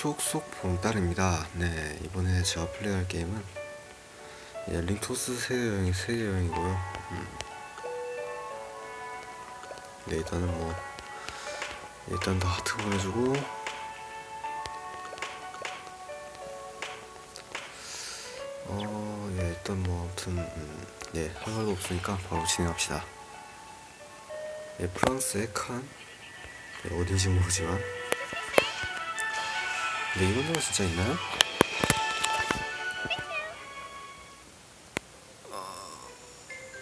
추억 속 보름달입니다. 네, 이번에 제가 플레이할 게임은 예, 링토스 세계여행, 세계여행이고요. 음. 네, 일단은 뭐, 일단 다 하트 보내주고, 어, 예, 일단 뭐, 아무튼, 음, 예, 할 말도 없으니까 바로 진행합시다. 예, 프랑스의 칸, 예, 어딘지 모르지만, 근데 이런 데가 진짜 있나요?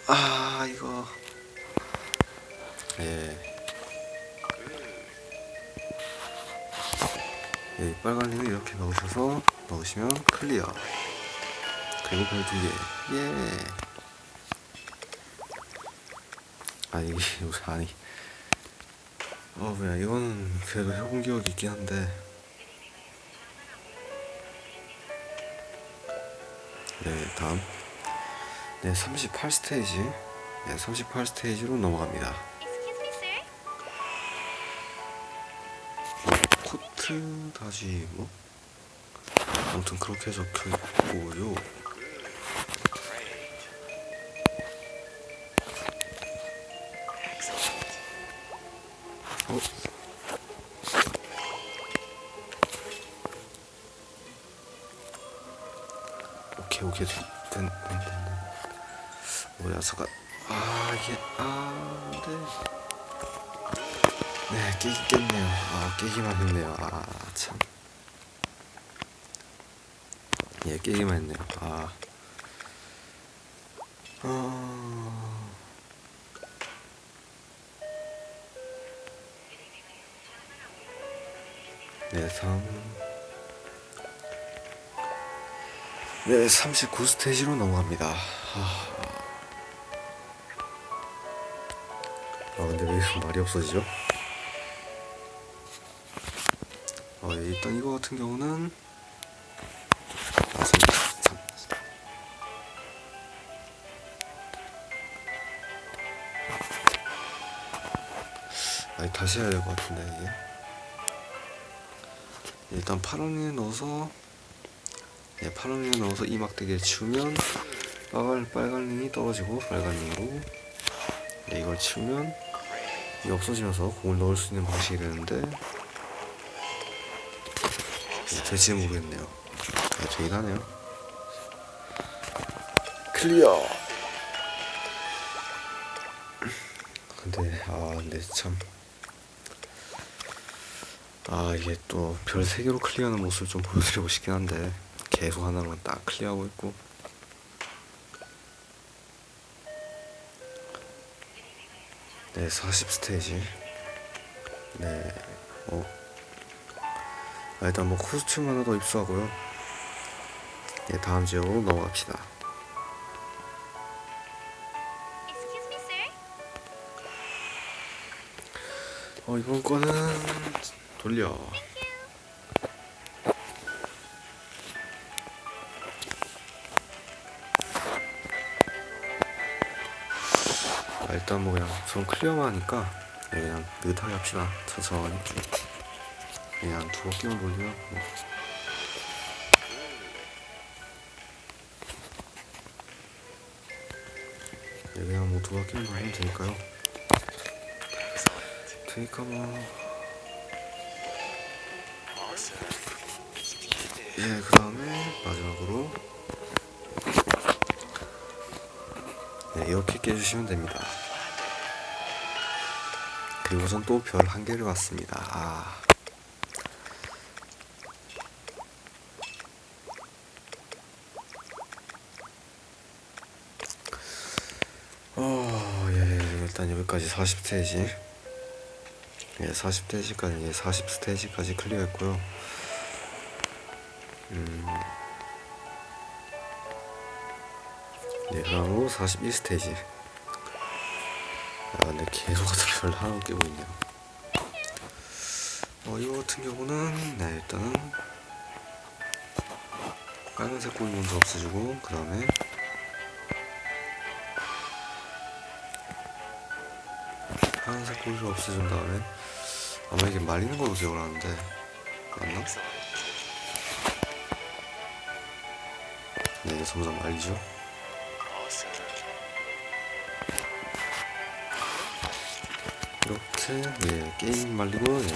아 이거 예. 예, 빨간 링을 이렇게 넣으셔서 넣으시면 클리어. 그리고 별 두 개. 예. 아니 요새 아니. 어 뭐야 이거는 그래도 해본 기억이 있긴 한데. 네, 다음. 네, 38스테이지. 네, 38스테이지로 넘어갑니다. 코트 다시 뭐? 아무튼 그렇게 적혀 있고요. 오케이 오케이 된, 잠깐 아 이게 아 네. 네 깨긴 깼네요 아 깨기만 했네요 아참 예 깨기만 했네요 아 어... 네, 다 네, 39스테이지로 넘어갑니다. 아, 아 근데 왜 말이 없어지죠? 어, 예, 일단 이거 같은 경우는 아, 참, 참. 아니, 다시 해야 될 것 같은데 이게 일단 파란에 넣어서 네, 파란에 넣어서 이 막대기를 치우면 빨간, 빨간 링이 떨어지고 빨간 링으로. 네, 이걸 치우면 이게 없어지면서 공을 넣을 수 있는 방식이 되는데 네, 될지는 모르겠네요. 아, 되긴 하네요. 클리어! 근데 아 근데 참. 아 이게 또별 3개로 클리어하는 모습을 좀 보여드리고 싶긴 한데 계속 하나만 딱 클리어하고 있고. 네 40스테이지. 네 어. 아, 일단 뭐 코스튬 하나 더 입수하고요. 네 다음 지역으로 넘어갑시다. 어 이번 거는 돌려 일단 뭐 그냥 전 클리어만 하니까 네, 그냥 느긋하게 합시다. 천천히. 그냥 두 바퀴만 돌리면 뭐. 네, 그냥 뭐두 바퀴만 돌리면 되니까요. 그니까 뭐. 예, 그 다음에 마지막으로. 네, 이렇게 깨주시면 됩니다. 그리고선 또 별 한 개를 받습니다. 아. 어, 예, 일단 여기까지 40스테이지. 예, 40스테이지까지, 예, 40스테이지까지 클리어 했고요. 음. 네, 다음으로 41스테이지. 아, 근데 계속 같은 별 하나 깨고 있네요. 어, 이거 같은 경우는, 네, 일단은, 빨간색 꼬리 먼저 없애주고, 그 다음에, 파란색 꼬리를 없애준 다음에, 아마 이게 말리는 걸로 기억을 하는데, 맞나? 네 점점 말리죠 이렇게 예 게임 말리고 예.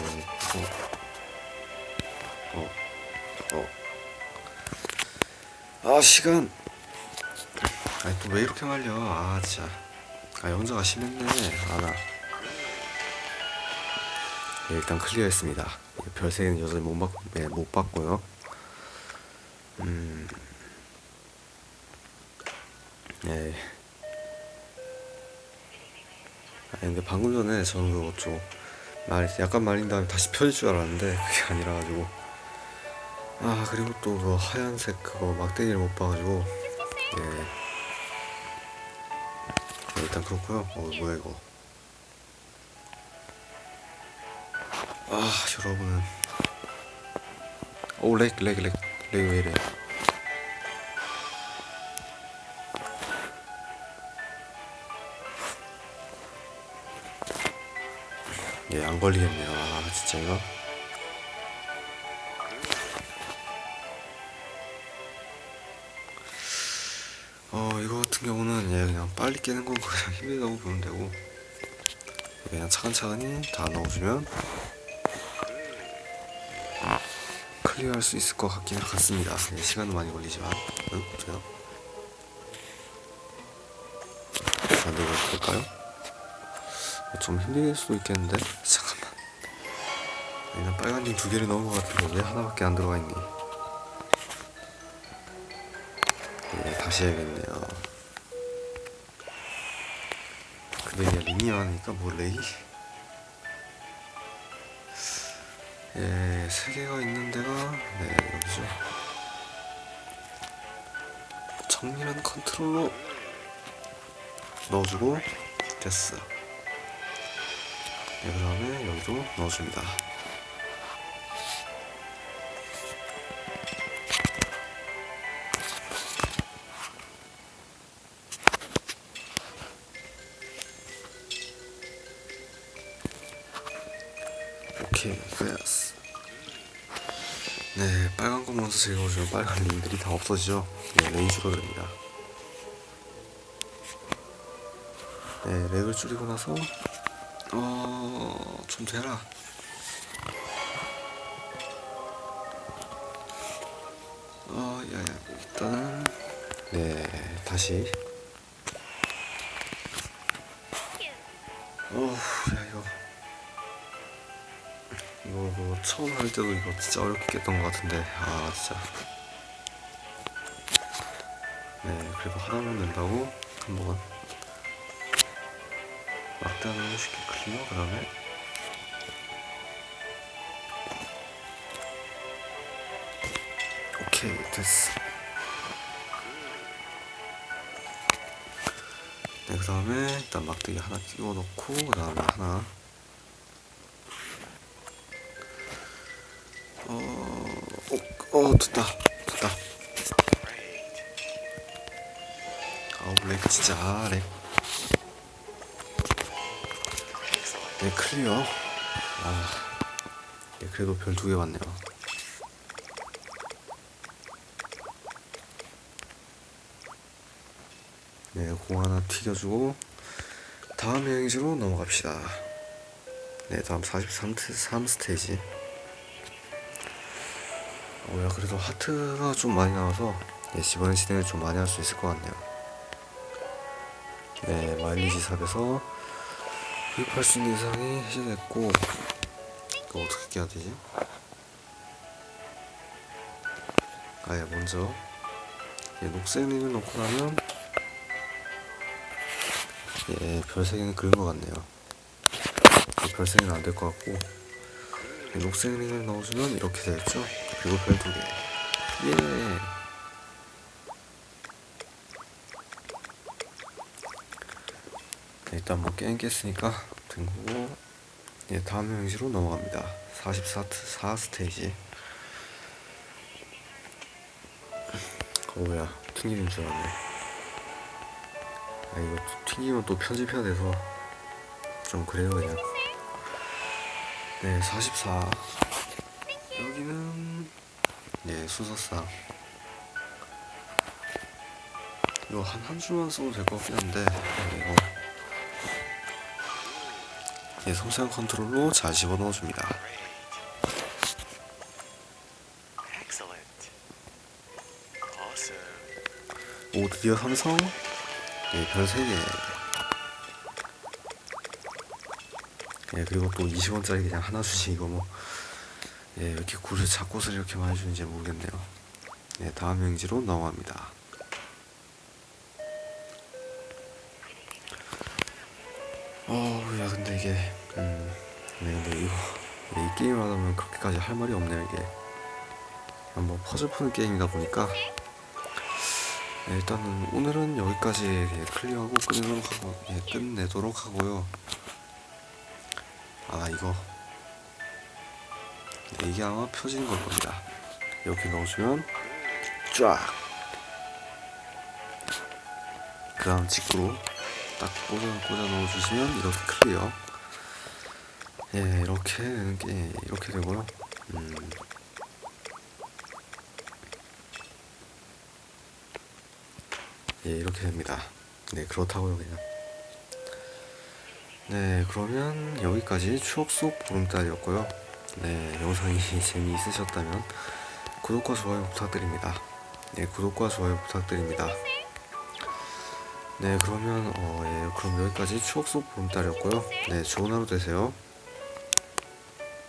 어, 어, 어. 아 시간. 아니 또 왜 이렇게 말려? 아 진짜. 아 영자가 심했네. 아 나. 예, 일단 클리어했습니다. 예, 별세는 여전히 못, 받, 예, 못 받고요. 음. 예. 근데 방금 전에 저는 그거 좀 말, 약간 말린 다음에 다시 펴질 줄 알았는데 그게 아니라 가지고. 아 그리고 또 그 하얀색 그거 막대기를 못 봐가지고. 예. 네, 일단 그렇고요. 어 뭐야 이거. 아 여러분은. 오렉렉렉렉 렉왜 이래 안 걸리겠네요. 아, 진짜 이거. 어, 이거 같은 경우는 예, 그냥 빨리 깨는 건 그냥 힘들다고 보면 되고, 그냥 차근차근히 다 넣어주면 클리어할 수 있을 것 같긴 같습니다. 예, 시간은 많이 걸리지만, 응, 보세요. 안 되고 볼까요? 좀 힘들 수도 있겠는데 얘는 빨간 링 두 개를 넣은 것 같은데 왜 하나밖에 안 들어가 있니 예 다시 해야겠네요. 근데 이게 링이 많으니까 뭐 레이? 예 세 개가 있는 데가 네 여기죠. 정밀한 컨트롤로 넣어주고 됐어. 네, 그 다음에 여기도 넣어줍니다. 오케이, 됐어. 네, 빨간 거 먼저 제거해주면 빨간 링들이 다 없어지죠? 네, 레이 줄어듭니다. 네, 렉을 줄이고 나서 어, 좀 되라. 어, 야, 야, 일단은 네, 다시. 어, 야 이거 이거 그거 처음 할 때도 이거 진짜 어렵게 깼던 것 같은데, 아 진짜. 네, 그래도 하나만 낸다고? 한번. 막단을 쉽게 클리어 그 다음에 오케이 됐어. 네, 그 다음에 일단 막대기 하나 끼워 넣고 그 다음에 하나 어, 어 됐다 됐다 아우 렉 진짜 아, 렉 네, 클리어. 아, 네, 그래도 별 두 개 받네요. 네, 공 하나 튀겨주고, 다음 여행지로 넘어갑시다. 네, 다음 43 스테이지. 어, 야, 그래도 하트가 좀 많이 나와서, 네, 이번 시대는 좀 많이 할 수 있을 것 같네요. 네, 마일리지 삽에서 구입할 수 있는 이상이 해제됐고 이거 어떻게 깨야 되지? 아예 먼저 예, 녹색 링을 넣고 나면 예, 별색에는 그런 것 같네요 예, 별색은 안될 것 같고 예, 녹색 링을 넣어주면 이렇게 되겠죠? 그리고 별 두 개. 예. 일단 뭐 게임 깼으니까 된 거고. 예, 다음 형식으로 넘어갑니다. 44 4 스테이지. 어 뭐야. 튕기는 줄 알았네. 아 이거 튕기면 또 편집해야 돼서 좀 그래요 그냥 네 44 여기는 예 수서상 이거 한 한 줄만 써도 될 것 같긴 한데 예, 이거 예 섬세한 컨트롤로 잘 집어 넣어 줍니다. Excellent. Awesome. 오 드디어 삼성 예, 별 3개 예 그리고 또 20원짜리 그냥 하나 주지 이거 뭐 예, 왜 이렇게 굴을 잡고서 이렇게 많이 주는지 모르겠네요. 예, 다음 여행지로 넘어갑니다. 어야 근데 이게 음 네, 근데 이거 예, 이 게임을 하다 보면 그렇게까지 할 말이 없네요 이게. 뭐 퍼즐 푸는 게임이다 보니까. 네, 일단은 오늘은 여기까지 예, 클리어하고 끝내도록 하고 예, 끝내도록 하고요. 아 이거 네, 이게 아마 펴지는 걸 겁니다. 이렇게 넣어주면 쫙. 그 다음 직구로 딱 꽂아 꽂아 넣어주시면 이렇게 클리어. 예 이렇게 게 이렇게 되고요. 음. 예, 이렇게 됩니다. 네, 그렇다고요, 그냥. 네, 그러면 여기까지 추억 속 보름달이었고요. 네, 영상이 재미있으셨다면 구독과 좋아요 부탁드립니다. 네, 구독과 좋아요 부탁드립니다. 네, 그러면 어, 예, 그럼 여기까지 추억 속 보름달이었고요. 네, 좋은 하루 되세요.